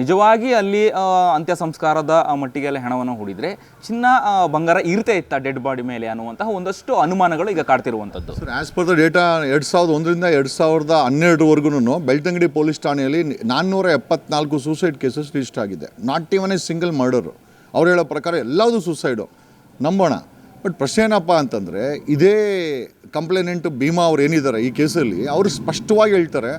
ನಿಜವಾಗಿ ಅಲ್ಲಿ ಅಂತ್ಯ ಸಂಸ್ಕಾರದ ಮಟ್ಟಿಗೆ ಮಟ್ಟಿಗೆಲ್ಲ ಹೆಣವನ್ನು ಹೂಡಿದರೆ ಚಿನ್ನ ಬಂಗಾರ ಇರ್ತಾ ಇತ್ತ ಡೆಡ್ ಬಾಡಿ ಮೇಲೆ ಅನ್ನುವಂತಹ ಒಂದಷ್ಟು ಅನುಮಾನಗಳು ಈಗ ಕಾಡ್ತಿರುವಂಥದ್ದು. Sir as per the data ಎರಡು ಸಾವಿರದ ಒಂದರಿಂದ ಎರಡು ಸಾವಿರದ ಹನ್ನೆರಡುವರೆಗೂ ಬೆಳ್ತಂಗಡಿ ಪೊಲೀಸ್ ಠಾಣೆಯಲ್ಲಿ ನಾನ್ನೂರ ಎಪ್ಪತ್ನಾಲ್ಕು ಸೂಸೈಡ್ ಕೇಸಸ್ ರಿಜಿಸ್ಟರ್ ಆಗಿದೆ. Not even a single murder ಅವ್ರು ಹೇಳೋ ಪ್ರಕಾರ ಎಲ್ಲದೂ ಸೂಸೈಡು ನಂಬೋಣ. ಬಟ್ ಪ್ರಶ್ನೆ ಏನಪ್ಪ ಅಂತಂದರೆ, ಇದೇ ಕಂಪ್ಲೇನೆಂಟು ಭೀಮಾ ಅವ್ರು ಏನಿದ್ದಾರೆ ಈ ಕೇಸಲ್ಲಿ, ಅವರು ಸ್ಪಷ್ಟವಾಗಿ ಹೇಳ್ತಾರೆ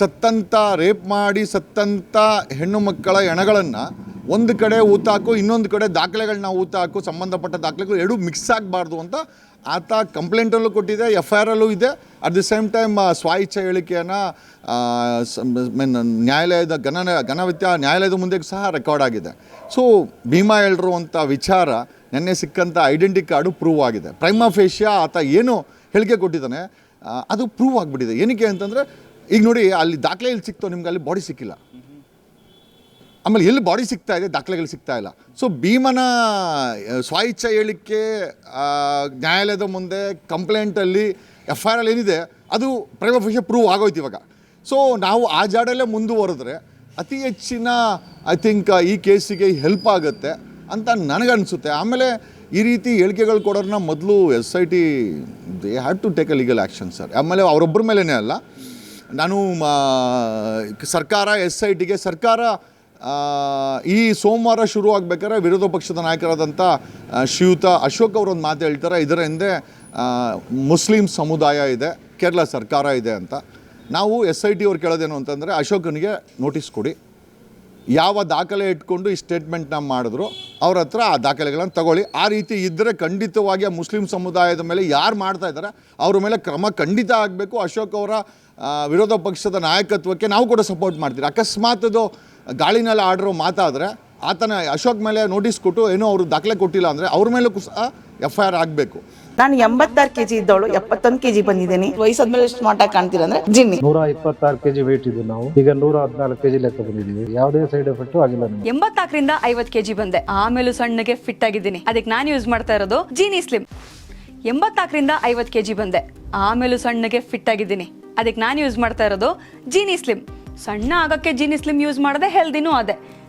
ಸತ್ತಂತ, ರೇಪ್ ಮಾಡಿ ಸತ್ತಂತ ಹೆಣ್ಣು ಮಕ್ಕಳ ಹೆಣಗಳನ್ನು ಒಂದು ಕಡೆ ಊತಾಕು, ಇನ್ನೊಂದು ಕಡೆ ದಾಖಲೆಗಳನ್ನ ಊತಾಕು, ಸಂಬಂಧಪಟ್ಟ ದಾಖಲೆಗಳು ಎರಡೂ ಮಿಕ್ಸ್ ಆಗಬಾರ್ದು ಅಂತ ಆತ ಕಂಪ್ಲೇಂಟಲ್ಲೂ ಕೊಟ್ಟಿದೆ ಎಫ್ ಐ ಅಲ್ಲೂ ಇದೆ ಅಟ್ ದಿ ಸೇಮ್ ಟೈಮ್ ಸ್ವಾಯಿಚ್ಛ ಹೇಳಿಕೆಯನ್ನು ಮೀನ್ ನ್ಯಾಯಾಲಯದ ಘನ, ಘನವಿತ್ಯ ನ್ಯಾಯಾಲಯದ ಮುಂದೆ ಸಹ ರೆಕಾರ್ಡ್ ಆಗಿದೆ. ಸೊ ಭೀಮಾ ಅಂತ ವಿಚಾರ ನೆನ್ನೆ ಸಿಕ್ಕಂಥ ಐಡೆಂಟಿ ಕಾರ್ಡು ಪ್ರೂವ್ ಆಗಿದೆ. ಪ್ರೈಮಾ ಫೇಶಿಯಾ ಆತ ಏನು ಹೇಳಿಕೆ ಕೊಟ್ಟಿದ್ದಾನೆ ಅದು ಪ್ರೂವ್ ಆಗಿಬಿಟ್ಟಿದೆ. ಏನಕ್ಕೆ ಅಂತಂದರೆ ಈಗ ನೋಡಿ, ಅಲ್ಲಿ ದಾಖಲೆ ಇಲ್ಲಿ ಸಿಕ್ತೋ ನಿಮ್ಗೆ ಅಲ್ಲಿ ಬಾಡಿ ಸಿಕ್ಕಿಲ್ಲ. ಆಮೇಲೆ ಎಲ್ಲಿ ಬಾಡಿ ಸಿಗ್ತಾ ಇದೆ, ದಾಖಲೆಗಳು ಸಿಗ್ತಾ ಇಲ್ಲ. ಸೊ ಭೀಮನ ಸ್ವ ಹೇಳಿಕೆ ನ್ಯಾಯಾಲಯದ ಮುಂದೆ ಕಂಪ್ಲೇಂಟಲ್ಲಿ ಎಫ್ ಐ ಆರ್ ಏನಿದೆ, ಅದು ಪ್ರೈಮ್ ಆಫೀಷಿಯ ಪ್ರೂವ್ ಆಗೋಯ್ತು ಇವಾಗ. ಸೊ ನಾವು ಆ ಜಾಡಲ್ಲೇ ಮುಂದುವರೆದ್ರೆ ಅತಿ ಹೆಚ್ಚಿನ ಐ ಥಿಂಕ್ ಈ ಕೇಸಿಗೆ ಹೆಲ್ಪ್ ಆಗುತ್ತೆ ಅಂತ ನನಗನ್ಸುತ್ತೆ. ಆಮೇಲೆ ಈ ರೀತಿ ಹೇಳಿಕೆಗಳು ಕೊಡೋರನ್ನ ಮೊದಲು S I T they had to take a legal action sir ಆಮೇಲೆ ಅವರೊಬ್ಬರ ಮೇಲೇ ಅಲ್ಲ. ನಾನು ಸರ್ಕಾರ, ಎಸ್ ಐ ಟಿಗೆ ಸರ್ಕಾರ ಈ ಸೋಮವಾರ ಶುರು ಆಗಬೇಕಾದ್ರೆ ವಿರೋಧ ಪಕ್ಷದ ನಾಯಕರಾದಂಥ ಶ್ರೀಯುತ ಅಶೋಕ್ ಅವರು ಒಂದು ಮಾತು ಹೇಳ್ತಾರೆ. ಇದರ ಹಿಂದೆ ಮುಸ್ಲಿಂ ಸಮುದಾಯ ಇದೆ, ಕೇರಳ ಸರ್ಕಾರ ಇದೆ ಅಂತ. ನಾವು ಎಸ್ ಐ ಟಿ ಅವ್ರು ಕೇಳೋದೇನು ಅಂತಂದರೆ ಅಶೋಕನಿಗೆ ನೋಟಿಸ್ ಕೊಡಿ. ಯಾವ ದಾಖಲೆ ಇಟ್ಕೊಂಡು ಈ ಸ್ಟೇಟ್ಮೆಂಟ್ನ ಮಾಡಿದ್ರು, ಅವ್ರ ಹತ್ರ ಆ ದಾಖಲೆಗಳನ್ನು ತಗೊಳ್ಳಿ. ಆ ರೀತಿ ಇದ್ದರೆ ಖಂಡಿತವಾಗಿ ಆ ಮುಸ್ಲಿಂ ಸಮುದಾಯದ ಮೇಲೆ ಯಾರು ಮಾಡ್ತಾ ಇದ್ದಾರೆ, ಅವ್ರ ಮೇಲೆ ಕ್ರಮ ಖಂಡಿತ ಆಗಬೇಕು. ಅಶೋಕ್ ಅವರ ವಿರೋಧ ಪಕ್ಷದ ನಾಯಕತ್ವಕ್ಕೆ ನಾವು ಕೂಡ ಸಪೋರ್ಟ್ ಮಾಡ್ತೀವಿ. ಅಕಸ್ಮಾತ್ ಅದು ಗಾಳಿನಲ್ಲಿ ಆಡಿರೋ ಮಾತಾದರೆ ಆತನ ಅಶೋಕ್ ಮೇಲೆ ನೋಟಿಸ್ ಕೊಟ್ಟು ಏನೋ ಅವರು ದಾಖಲೆ ಕೊಟ್ಟಿಲ್ಲ ಅಂದರೆ ಅವ್ರ ಮೇಲೂ ಸಹ ಎಫ್ ಐ ಆರ್ ಆಗಬೇಕು. ನಾನು ಎಂಬತ್ತಾರು ಕೆಜಿ ಇದ್ದವಳು ಎಪ್ಪತ್ತೊಂದು ಕೆಜಿ ಬಂದಿದ್ದೀನಿ. ವಯಸ್ಸಾದ್ಮೇಲೆ ಸ್ಮಾರ್ಟ್ ಆಗಿ ಕಾಣ್ತೀರ ಅಂದ್ರೆ ಜಿನ್ನಿ. ನೂರ ಇಪ್ಪತ್ತಾರು ಕೆಜಿ ವೇಟ್ ಇದ್ದು ನಾವು. ಈಗ ನೂರ ಹದಿನಾಲ್ಕು ಕೆಜಿ ಲೆಕ್ಕ ಬಂದಿದ್ದೀವಿ. ಯಾವುದೇ ಸೈಡ್ ಎಫೆಕ್ಟ್ ಆಗಿಲ್ಲ ಎಂಬತ್ತಾಕರಿಂದ ಎಂಬತ್ನಾಲ್ಕರಿಂದ ಐವತ್ ಕೆಜಿ ಬಂದೆ. ಆಮೇಲೂ ಸಣ್ಣಗೆ ಫಿಟ್ ಆಗಿದ್ದೀನಿ. ಅದಕ್ಕೆ ನಾನು ಯೂಸ್ ಮಾಡ್ತಾ ಇರೋದು ಜೀನಿ ಸ್ಲಿಮ್ ಎಂಬತ್ನಾಲ್ಕರಿಂದ ಐವತ್ ಕೆಜಿ ಬಂದೆ. ಆಮೇಲೂ ಸಣ್ಣಗೆ ಫಿಟ್ ಆಗಿದ್ದೀನಿ. ಅದಕ್ಕೆ ನಾನು ಯೂಸ್ ಮಾಡ್ತಾ ಇರೋದು ಜೀನಿ ಸ್ಲಿಮ್ ಸಣ್ಣ ಆಗಕ್ಕೆ ಜೀನಿ ಸ್ಲಿಮ್ ಯೂಸ್ ಮಾಡದೆ ಹೆಲ್ದಿನೂ ಅದೇ.